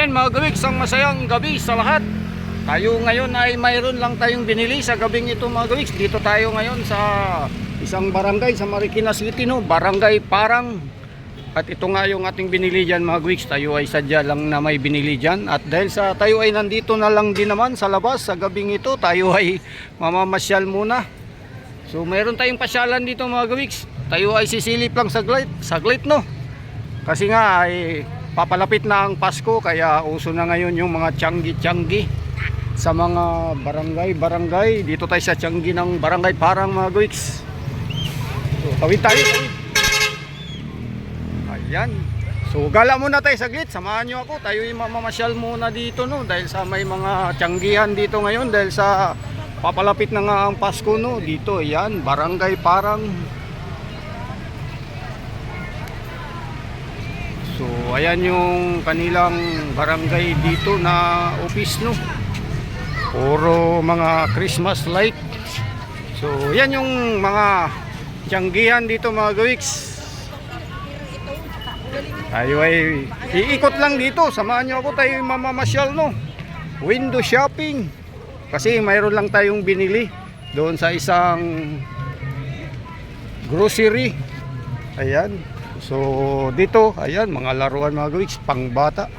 Ayan mga gawik, isang masayang gabi sa lahat. Tayo ngayon ay mayroon lang tayong binili sa gabing ito mga gawik. Dito tayo ngayon sa isang barangay sa Marikina City no, Barangay Parang. At ito nga yung ating binili dyan mga gawik. Tayo ay sadya lang na may binili dyan. At dahil sa tayo ay nandito na lang din naman sa labas sa gabing ito, tayo ay mamamasyal muna. So mayroon tayong pasyalan dito mga gawiks. Tayo ay sisilip lang saglit, saglit no. Kasi nga ay papalapit na ang Pasko kaya uso na ngayon yung mga tiyanggi-tiyanggi sa mga barangay-barangay. Dito tayo sa tiyanggi ng barangay parang mga gawiks. So tawid tayo. Ayan. So gala muna tayo saglit. Samahan nyo ako. Tayo yung mamamasyal muna dito no. Dahil sa may mga tiyanggihan dito ngayon. Dahil sa papalapit na nga ang Pasko no. Dito ayan. Barangay parang So ayan yung kanilang barangay dito na office no. Puro mga Christmas light. So yan yung mga tiyanggihan dito mga gawiks. Tayo ay iikot lang dito. Samahan nyo ako tayo mamamasyal no. Window shopping. Kasi mayroon lang tayong binili doon sa isang grocery. Ayan. So dito, ayan, mga laruan mga gawiks, pang bata,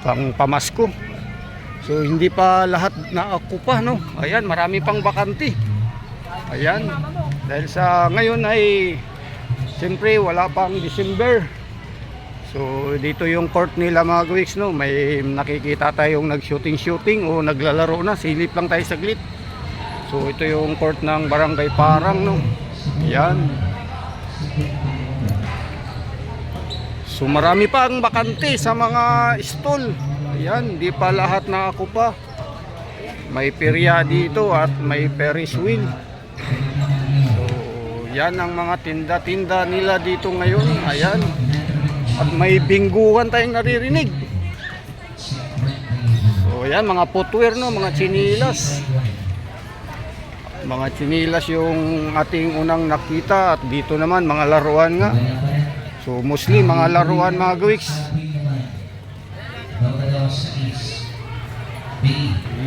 pang pamasko. So hindi pa lahat naakupa, no? Ayan, marami pang bakanti. Ayan. Dahil sa ngayon ay siyempre wala pang December. So dito yung court nila mga gawiks, no? May nakikita tayong nag-shooting-shooting o naglalaro na. Silip lang tayo saglit. So ito yung court ng Barangay Parang, no? Ayan. So marami pa ang bakante sa mga stall. Ayan, di pa lahat nakakupa. May perya dito at may Ferris wheel. So yan ang mga tinda-tinda nila dito ngayon. Ayan. At may bingguhan tayong naririnig. So yan, mga footwear no, mga chinilas. Mga chinilas yung ating unang nakita at dito naman mga laruan nga. So mostly mga laruan mga gawiks.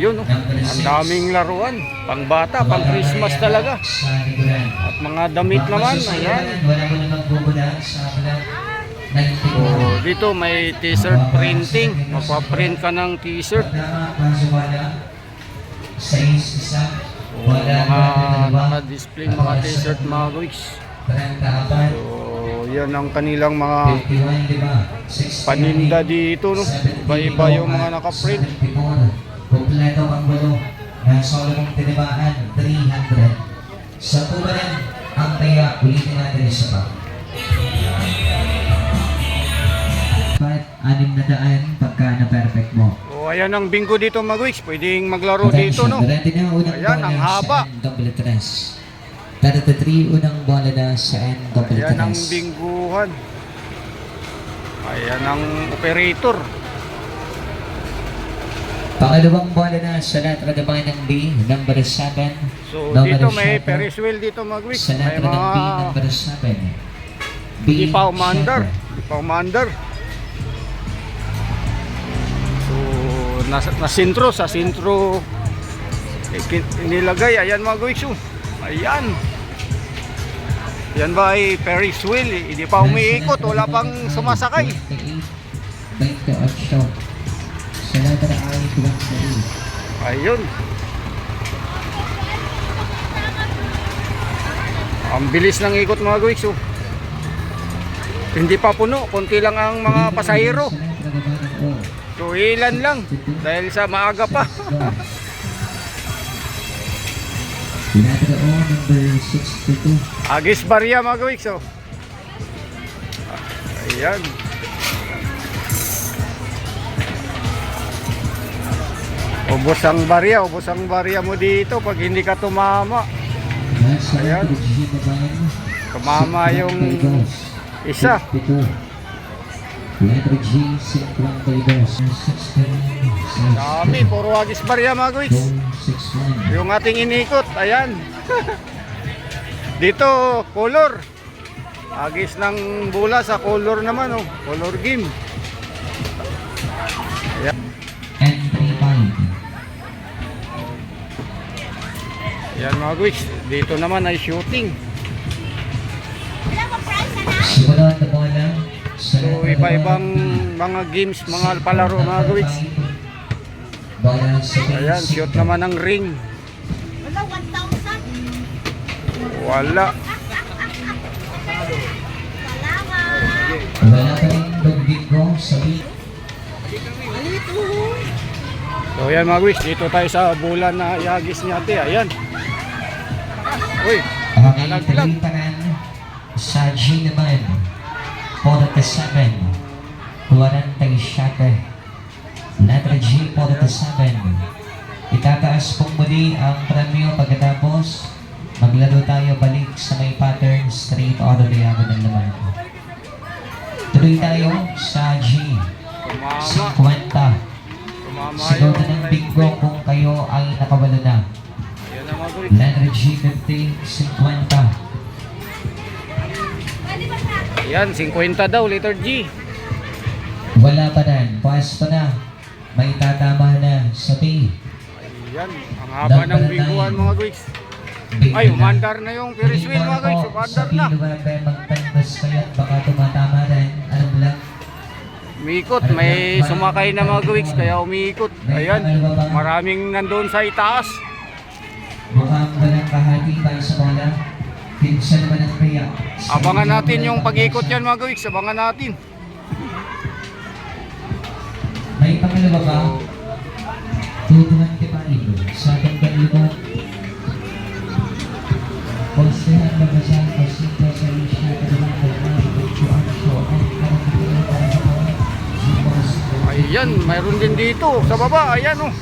Yun oh. Ang daming laruan. Pang bata, pang Christmas talaga. At mga damit naman. Ayan. So dito may t-shirt printing. Magpa-print ka ng t-shirt. So mga naka-display mga t-shirt mga gawiks. So yan ang kanilang mga paninda dito no. Iba-iba yung mga naka-print. Kompleto ang bulo ng Solomon Tinibaan 300. Sa tubaran, ang taya, ulitin natin isa pa. Anim na daan pagka na-perfect mo. So ayan ang bingo dito mga gawiks. Pwedeng maglaro dito no. Ayan, ang haba. double tres. Tarata 3, unang bola na sa N double Ayan ang tres. Bingguhan. Ayan ang operator. Pangalawang bola na sa letra ng ng B, number 7. So number dito may seven. Ferris wheel dito gawiks. Sa ng B, mga number 7. B, Ipaw Mander. seven. Ipaw Mander. So nasa, na sa sentro eh, nilagay ayan mga gawiks. oh. Ayan. Yan ba ay Ferris wheel? Hindi pa umiikot, wala pang sumasakay. 28. Sa letra I, 23. Ayun. Ang bilis ng ikot mga guwiks oh. Hindi pa puno, konti lang ang mga pasahero. So ilan lang dahil sa maaga pa. Number 62. Agis Barya mga guwiks oh. Ayan. Ubos ang barya, ubos ang barya mo dito pag hindi ka tumama. Ayan. Tumama yung 52. isa. 52. Letra G, 52. 16. Dami, puro agis barya mga. 61. Yung ating inikot, ayan. Dito, color. Agis ng bula sa color naman, oh. Color game. and 3.5. Yan mga guys, dito naman ay shooting. So iba-ibang mga games, mga palaro mga guys. Bola sa Ayan, shoot naman ng ring. Wala, 1,000. Wala. Wala pa rin bingo sa big. So ayan mga guys, dito tayo sa bulan na iagis ni ate. Ayan. Uy, Okay, talipanan sa G naman. 47. 47. Letter G, 47. Itataas pong muli ang premyo pagkatapos maglaro tayo balik sa may pattern straight auto diagonal naman. Tuloy tayo sa G. tumama. 50. Tumama Sigaw na ng bingo kung kayo ay nakawala na. Letter G, 50. 50. Ayan, 50 daw, letter G. Wala pa na. Pass pa na. May tatama na sa P. Ayan, ang haba ng biguan mga guys. Ay, umandar na yung Ferris wheel mga guys. Umandar na. Sa magtandas kayo at baka tumatama rin. Alam lang. Umiikot, may sumakay na mga guys, kaya umiikot. Ayan, maraming nandun sa itaas. Mukhang walang kahati pa sa bola. Pinsan naman ang kaya. Abangan natin yung pag-ikot yan mga guys, abangan natin. May pangalawa ba? 225 sa ating kanilo. Postehan na ba siya? Pasito sa isya ka naman ng mga picturean show at karapatan para sa. Ayan, mayroon din dito sa baba. Ayan oh.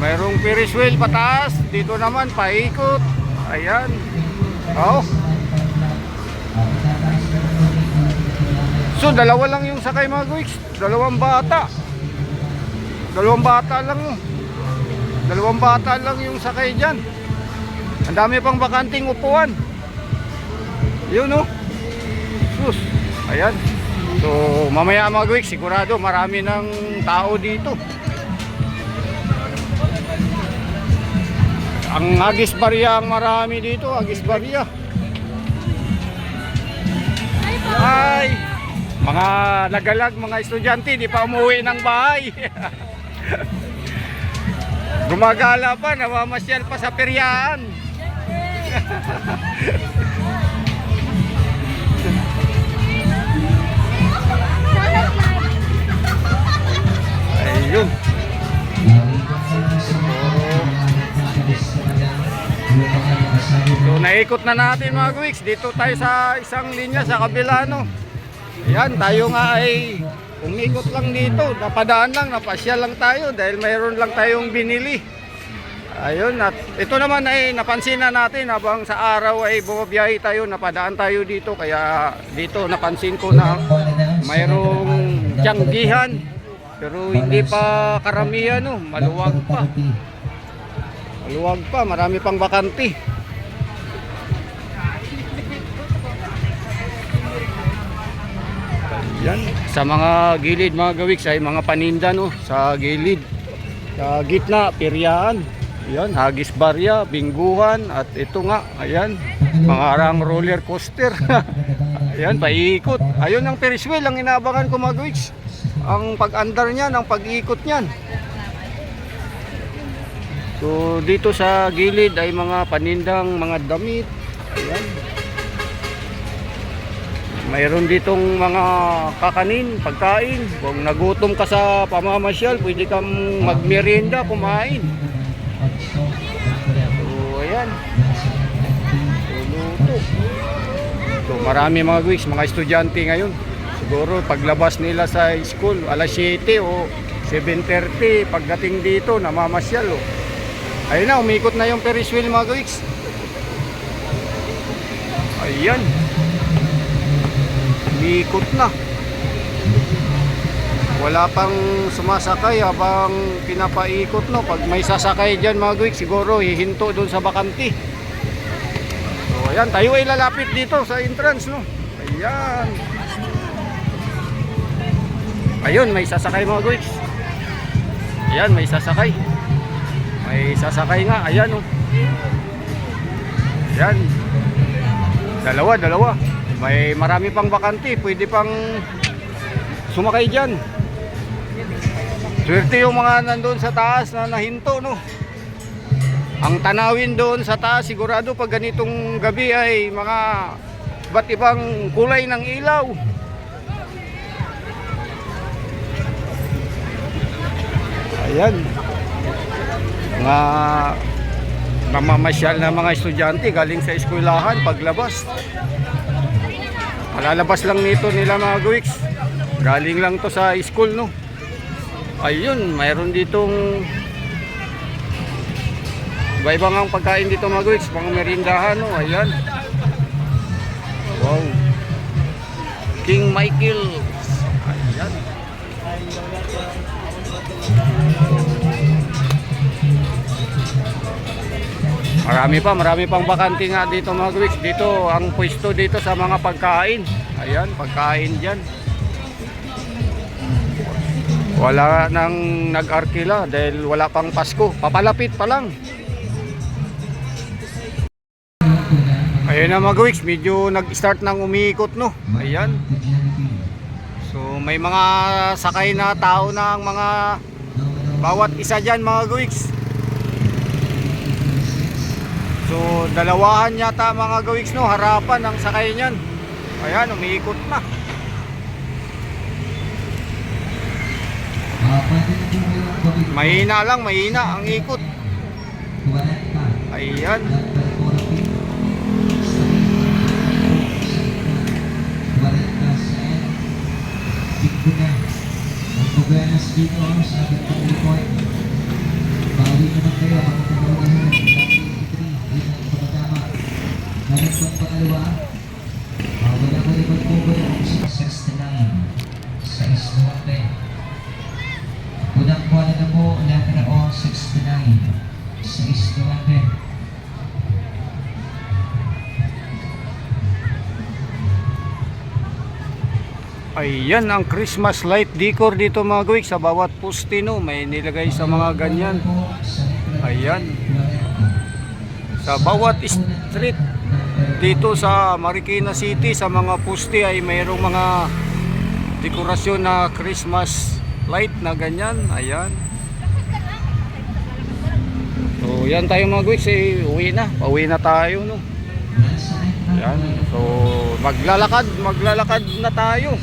Mayroong Ferris wheel pataas. Dito naman paikot. Ayan. Oh. So dalawa lang yung sakay mga guys. Dalawang bata. Dalawang bata lang. Dalawang bata lang yung sakay dyan. Ang dami pang bakanting upuan. Yun oh. Sus. Ayan. So mamaya mga guys, sigurado marami ng tao dito. Ang Agis Barya ang marami dito, Agis Barya. Ay, mga nagalag, mga estudyante, di pa umuwi ng bahay. Gumagala pa, namamasyal pa sa peryaan. Ayun. So naikot na natin mga guwiks. Dito tayo sa isang linya sa kabila no. Ayan, tayo nga ay umikot lang dito. Napadaan lang, napasya lang tayo dahil mayroon lang tayong binili. Ayun, at ito naman ay napansin na natin habang sa araw ay bumabiyahe tayo, napadaan tayo dito. Kaya dito napansin ko na mayroong tiyanggihan. Pero hindi pa karamihan no, maluwag pa. Maluwag pa, marami pang bakante. Yan, sa mga gilid mga gawiks ay mga paninda no, sa gilid. Sa gitna, piryaan. Yan, hagis barya, bingguhan at ito nga, ayan, mga arang roller coaster. ayan, paikot. Ayun ang Ferris wheel ang inaabangan ko mga gawiks. Ang pag-andar niyan, ang pag-ikot niyan. So dito sa gilid ay mga panindang mga damit. Ayan. Mayroon ditong mga kakanin, pagkain. Kung nagutom ka sa pamamasyal, pwede kang magmerienda, kumain. So ayan, luto. So marami mga guys, mga estudyante ngayon. Siguro paglabas nila sa school, alas 7 o 7.30, pagdating dito, namamasyal. Oh. Ayun na, umikot na yung Ferris wheel mga guys. Ayan. Umikot na. Wala pang sumasakay habang pinapaikot no. Pag may sasakay dyan mga guys, siguro hihinto doon sa bakanti. So ayan, tayo ay lalapit dito sa entrance no. Ayan. Ayun, may sasakay mga guys. Ayan, may sasakay. May sasakay nga. Ayan oh. Ayan. Dalawa, dalawa. May marami pang bakante. Pwede pang sumakay dyan. Swerte yung mga nandun sa taas na nahinto, no? Ang tanawin doon sa taas, sigurado pag ganitong gabi ay mga ba't ibang kulay ng ilaw. Ayan. Mga namamasyal na mga estudyante galing sa eskwelahan paglabas. Palalabas lang nito nila mga guwiks. Galing lang to sa school no. Ayun, mayroon ditong iba-ibang ang pagkain dito mga guwiks, mga merindahan no. Ayan. Wow. King Michael. Marami pa, marami pang bakante nga dito mga guwiks. Dito, ang pwesto dito sa mga pagkain. Ayan, pagkain dyan. Wala nang nag-arkila dahil wala pang Pasko. Papalapit pa lang. Ayun na mga guwiks, medyo nag-start nang umiikot no. Ayan. So may mga sakay na tao na ang mga bawat isa dyan mga guwiks. So dalawahan yata mga gawiks no, harapan ang sakay niyan. Ayan, umiikot na. Ah. Mahina lang, mahina ang ikot. Ayan. Number 40. Tuwalan pa sa Tigbo na. Ang Buganas dito sa Victor Report. Bawi naman kayo ang pagkakaroon ng 23. Yun ang tumatama. Pangalawa. Ah, wala ka rin magbubo ng 69. Sa Isnuape. Unang buwan na po, letter O, 69. Sa Isnuape. Ayan ang Christmas light decor dito mga gawiks sa bawat poste no. May nilagay sa mga ganyan. Ayan. Sa bawat street dito sa Marikina City sa mga poste ay mayroong mga dekorasyon na Christmas light na ganyan. Ayan. So yan tayo mga gawiks eh, uwi na. Pauwi na tayo no. Yan. So maglalakad, maglalakad na tayo.